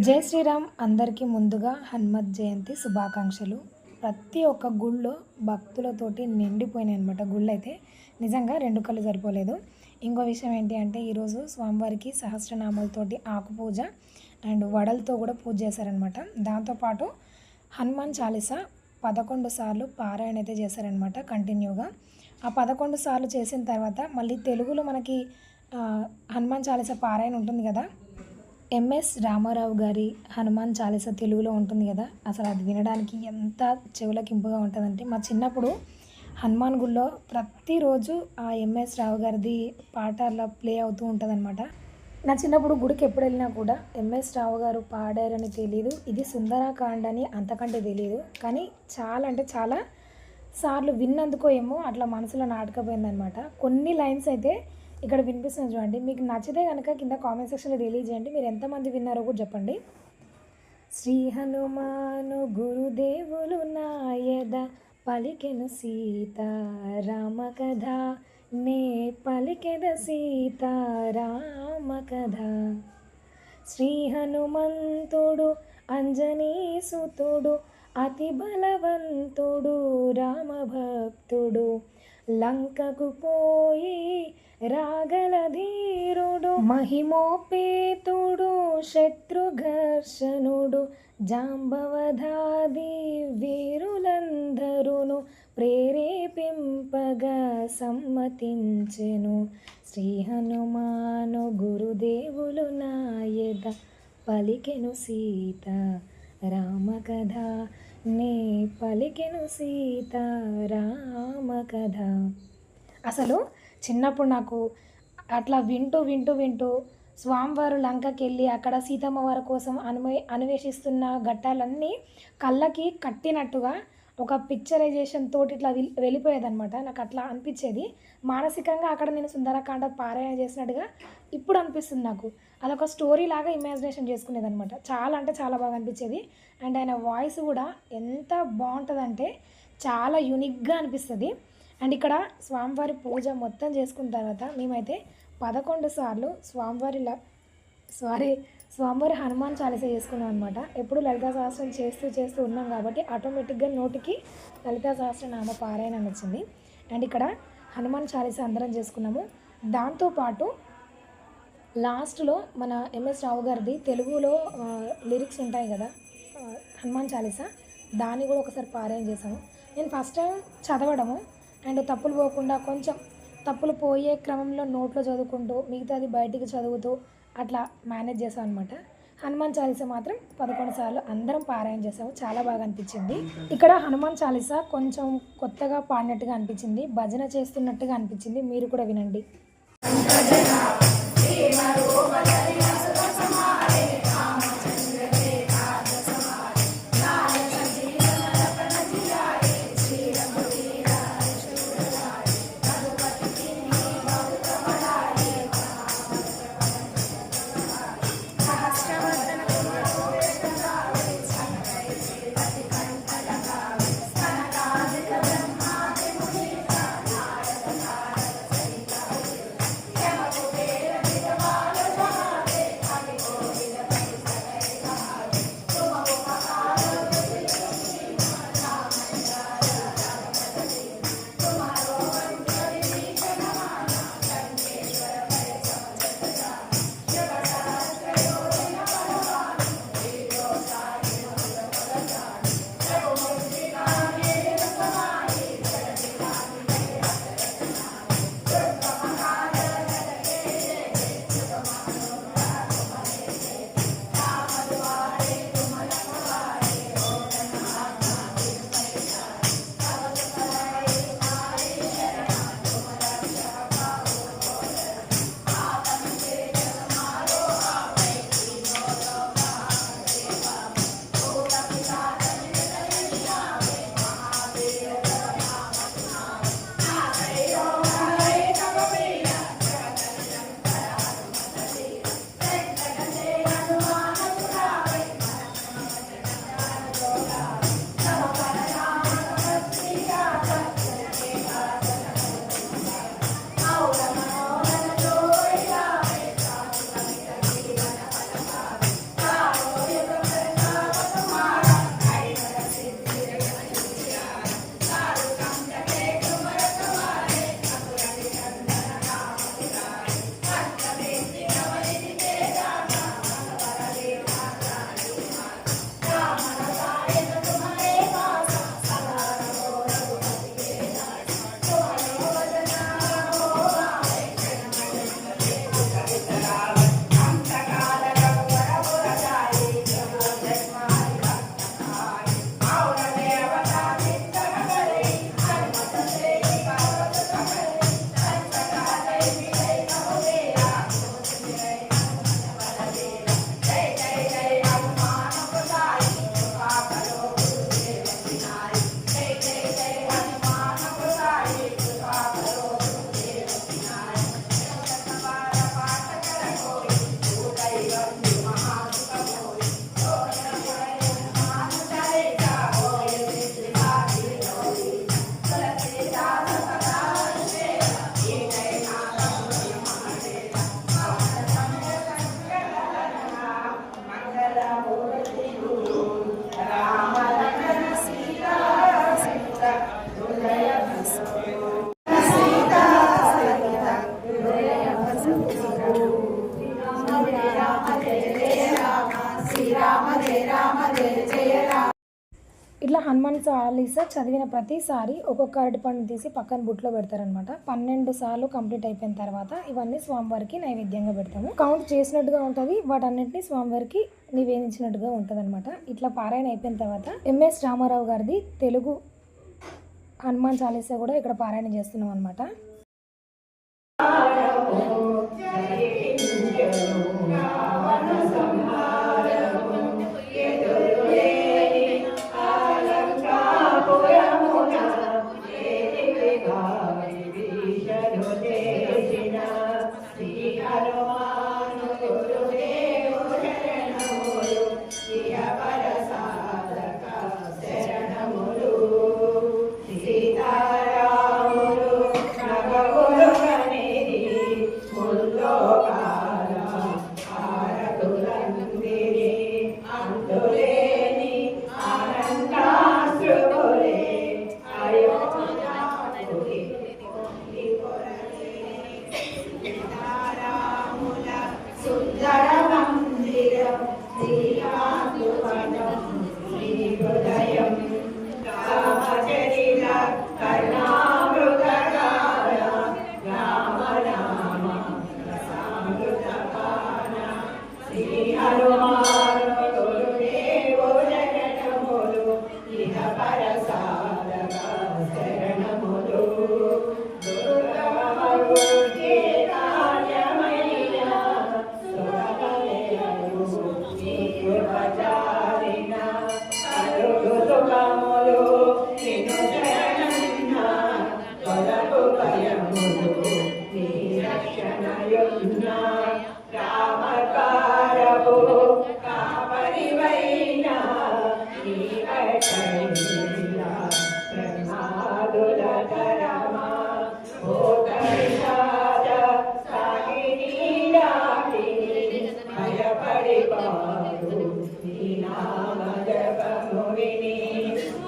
జై శ్రీరామ్. అందరికీ ముందుగా హనుమత్ జయంతి శుభాకాంక్షలు. ప్రతి ఒక్క గుళ్ళో భక్తులతోటి నిండిపోయినాయి అనమాట గుళ్ళు అయితే నిజంగా రెండు కళ్ళు సరిపోలేదు. ఇంకో విషయం ఏంటి అంటే ఈరోజు స్వామివారికి సహస్రనామాలతోటి ఆకు పూజ అండ్ వడలతో కూడా పూజ చేశారనమాట దాంతోపాటు హనుమాన్ చాలీసా పదకొండు సార్లు పారాయణ అయితే చేశారనమాట కంటిన్యూగా. ఆ పదకొండు సార్లు చేసిన తర్వాత మళ్ళీ తెలుగులో మనకి హనుమాన్ చాలీసా పారాయణ ఉంటుంది కదా ఎంఎస్ రామారావు గారి హనుమాన్ చాలీసా తెలుగులో ఉంటుంది కదా అసలు అది వినడానికి ఎంత చెవులకింపుగా ఉంటుందంటే మా చిన్నప్పుడు హనుమాన్ గుళ్ళో ప్రతిరోజు ఆ ఎంఎస్ రావు గారిది పాట అలా ప్లే అవుతూ ఉంటుందన్నమాట. నా చిన్నప్పుడు గుడికి ఎప్పుడు వెళ్ళినా కూడా ఎంఎస్ రావు గారు పాడారని తెలియదు ఇది సుందరాకాండ అని అంతకంటే తెలియదు కానీ చాలా అంటే చాలా సార్లు విన్నందుకో ఏమో అట్లా మనసులో నాటకపోయిందనమాట కొన్ని లైన్స్ అయితే ఇక్కడ వినిపిస్తుంది చూడండి. మీకు నచ్చితే కనుక కింద కామెంట్ సెక్షన్లో తెలియజేయండి మీరు ఎంతమంది విన్నారో కూడా చెప్పండి. శ్రీ హనుమాను గురుదేవులు నాయద పలికెను సీత రామ కథ. నే పలికెద సీత రామ కథ. శ్రీ హనుమంతుడు అంజనీసుతుడు అతి బలవంతుడు రామభక్తుడు. లంకకు పోయి రాగల ధీరుడు మహిమోపేతుడు శత్రుఘర్షణుడు జాంబవధాది వీరులందరును ప్రేరేపింపగా సమ్మతించెను. శ్రీ హనుమాను గురుదేవులు నాయద పలికెను సీత రామకథ నే పలికెను సీత రామ కథ. అసలు చిన్నప్పుడు నాకు అట్లా వింటూ వింటూ వింటూ స్వామివారు లంకకి వెళ్ళి అక్కడ సీతమ్మ వారి కోసం అన్వే అన్వేషిస్తున్న ఘట్టాలన్నీ కళ్ళకి కట్టినట్టుగా ఒక పిక్చరైజేషన్ తోటి ఇట్లా వెళ్ళిపోయేదనమాట నాకు అట్లా అనిపించేది. మానసికంగా అక్కడ నేను సుందరకాండ పారాయణ చేసినట్టుగా ఇప్పుడు అనిపిస్తుంది నాకు. అదొక స్టోరీ లాగా ఇమాజినేషన్ చేసుకునేదన్నమాట. చాలా అంటే చాలా బాగా అనిపించేది. అండ్ ఆయన వాయిస్ కూడా ఎంత బాగుంటుందంటే చాలా యూనిక్గా అనిపిస్తుంది. అండ్ ఇక్కడ స్వామివారి పూజ మొత్తం చేసుకున్న తర్వాత మేమైతే పదకొండు సార్లు స్వామివారి సారీ స్వామివారి హనుమాన్ చాలీసా చేసుకున్నాం అనమాట ఎప్పుడు లలితా సహస్రం చేస్తూ చేస్తూ ఉన్నాం కాబట్టి ఆటోమేటిక్గా నోటికి లలితా సహస్రనామ పారాయణ వచ్చింది. అండ్ ఇక్కడ హనుమాన్ చాలీస అందరం చేసుకున్నాము. దాంతోపాటు లాస్ట్లో మన ఎంఎస్ రావు గారిది తెలుగులో లిరిక్స్ ఉంటాయి కదా హనుమాన్ చాలీసా దాన్ని కూడా ఒకసారి పారాయణ చేశాము. నేను ఫస్ట్ టైం చదవడము. అండ్ తప్పులు పోకుండా కొంచెం తప్పులు పోయే క్రమంలో నోట్లో చదువుకుంటూ మిగతాది బయటికి చదువుతూ అట్లా మేనేజ్ చేసాం అనమాట హనుమాన్ చాలీసా మాత్రం పదకొండు సార్లు అందరం పారాయణ చేసాము చాలా బాగా అనిపించింది. ఇక్కడ హనుమాన్ చాలీసా కొంచెం కొత్తగా పాడినట్టుగా అనిపించింది. భజన చేస్తున్నట్టుగా అనిపించింది. మీరు కూడా వినండి. ఇట్లా హనుమాన్ చాలీసా చదివిన ప్రతిసారి ఒక్కొక్క అరటిపండు తీసి పక్కన బుట్లో పెడతారనమాట పన్నెండు సార్లు కంప్లీట్ అయిపోయిన తర్వాత ఇవన్నీ స్వామివారికి నైవేద్యంగా పెడతాము. కౌంట్ చేసినట్టుగా ఉంటుంది వాటన్నిటిని స్వామివారికి నివేదించినట్టుగా ఉంటుంది అనమాట ఇట్లా పారాయణ అయిపోయిన తర్వాత ఎంఎస్ రామారావు గారిది తెలుగు హనుమాన్ చాలీసా కూడా ఇక్కడ పారాయణ చేస్తున్నాం అనమాట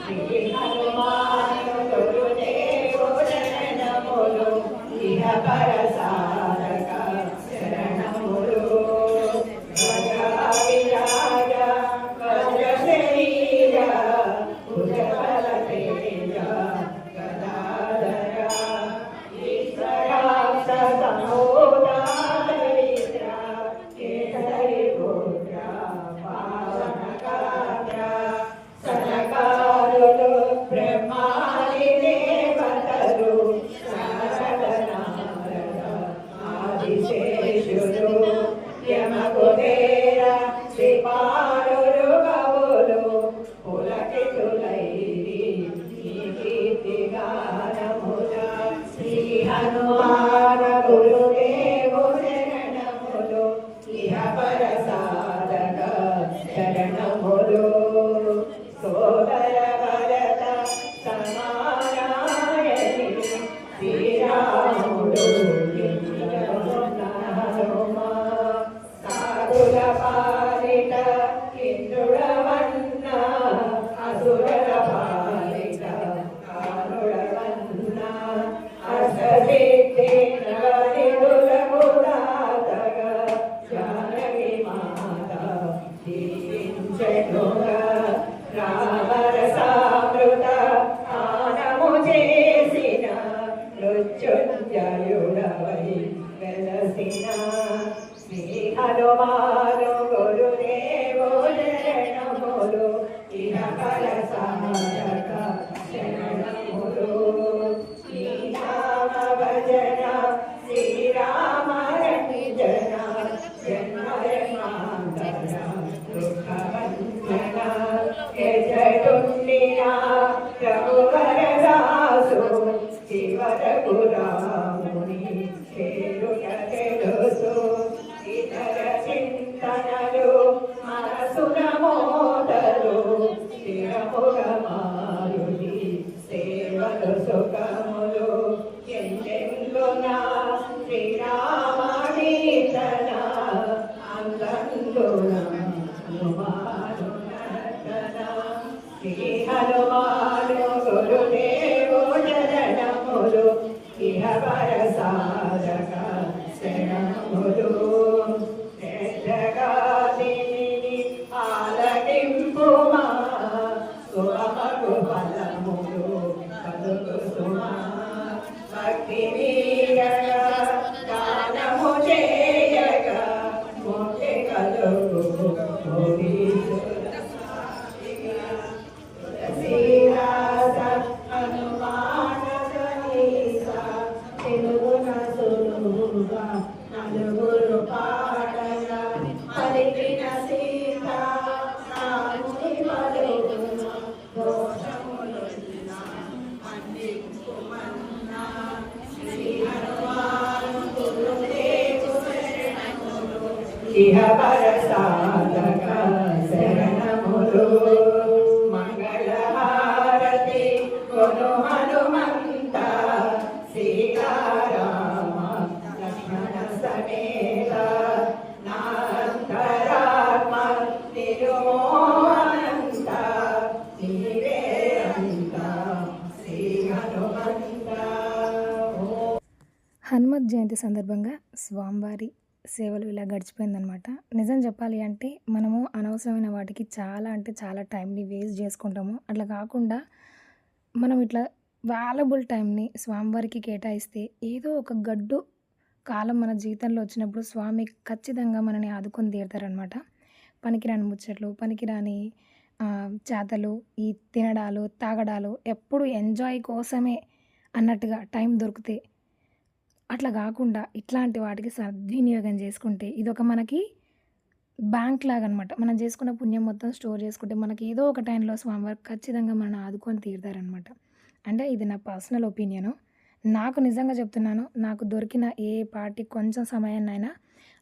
హనుమాను Sayasama. జయంతి సందర్భంగా స్వామివారి సేవలు ఇలా గడిచిపోయిందనమాట నిజం చెప్పాలి అంటే మనము అనవసరమైన వాటికి చాలా అంటే చాలా టైంని వేస్ట్ చేసుకుంటాము. అట్లా కాకుండా మనం ఇట్లా వాలబుల్ టైంని స్వామివారికి కేటాయిస్తే ఏదో ఒక గడ్డు కాలం మన జీవితంలో వచ్చినప్పుడు స్వామి ఖచ్చితంగా మనని ఆదుకొని తీరుతారనమాట పనికిరాని ముచ్చట్లు పనికిరాని చేతలు ఈ తినడాలు తాగడాలు ఎప్పుడు ఎంజాయ్ కోసమే అన్నట్టుగా టైం దొరికితే అట్లా కాకుండా ఇట్లాంటి వాటికి సద్వినియోగం చేసుకుంటే ఇదొక మనకి బ్యాంక్ లాగా అనమాట మనం చేసుకున్న పుణ్యం మొత్తం స్టోర్ చేసుకుంటే మనకి ఏదో ఒక టైంలో స్వామివారు ఖచ్చితంగా మనం ఆదుకొని తీరుతారనమాట. అంటే ఇది నా పర్సనల్ ఒపీనియను. నాకు నిజంగా చెప్తున్నాను నాకు దొరికిన ఏ పార్టీ కొంచెం సమయాన్నైనా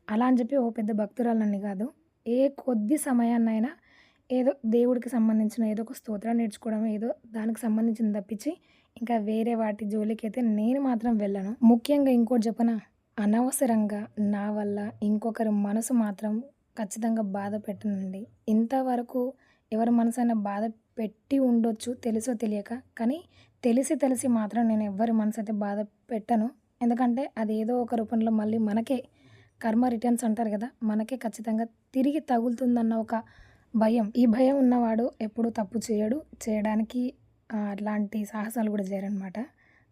అలా అని చెప్పి ఓ పెద్ద భక్తురాలని కాదు ఏ కొద్ది సమయాన్నైనా ఏదో దేవుడికి సంబంధించిన ఏదో ఒక స్తోత్రం నేర్చుకోవడం ఏదో దానికి సంబంధించిన తప్పించి ఇంకా వేరే వాటి జోలికి అయితే నేను మాత్రం వెళ్ళను. ముఖ్యంగా ఇంకోటి చెప్పనా? అనవసరంగా నా వల్ల ఇంకొకరి మనసు మాత్రం ఖచ్చితంగా బాధ పెట్టనండి. ఇంతవరకు ఎవరి మనసైనా బాధ పెట్టి ఉండొచ్చు తెలుసో తెలియక. కానీ తెలిసి తెలిసి మాత్రం నేను ఎవరి మనసు అయితే బాధ పెట్టను. ఎందుకంటే అది ఏదో ఒక రూపంలో మళ్ళీ మనకే కర్మ రిటర్న్స్ అంటారు కదా మనకే ఖచ్చితంగా తిరిగి తగులుతుందన్న ఒక భయం. ఈ భయం ఉన్నవాడు ఎప్పుడు తప్పు చేయడు. చేయడానికి అట్లాంటి సాహసాలు కూడా చేయరనమాట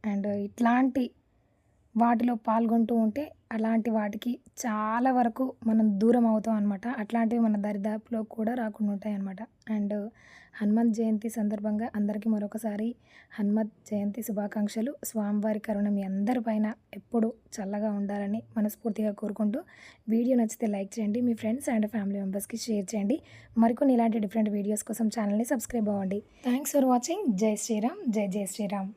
అండ్ ఇట్లాంటి వాటిలో పాల్గొంటూ ఉంటే అలాంటి వాటికి చాలా వరకు మనం దూరం అవుతాం అనమాట అట్లాంటివి మన దరిదాపులో కూడా రాకుండా ఉంటాయి అనమాట అండ్ హనుమత్ జయంతి సందర్భంగా అందరికీ మరొకసారి హనుమత్ జయంతి శుభాకాంక్షలు. స్వామివారి కరుణ మీ అందరిపైన ఎప్పుడూ చల్లగా ఉండాలని మనస్ఫూర్తిగా కోరుకుంటూ వీడియో నచ్చితే లైక్ చేయండి మీ ఫ్రెండ్స్ అండ్ ఫ్యామిలీ మెంబర్స్కి షేర్ చేయండి. మరికొన్ని ఇలాంటి డిఫరెంట్ వీడియోస్ కోసం ఛానల్ని సబ్స్క్రైబ్ అవ్వండి. Thanks for watching. జై శ్రీరామ్. జై జై శ్రీరామ్.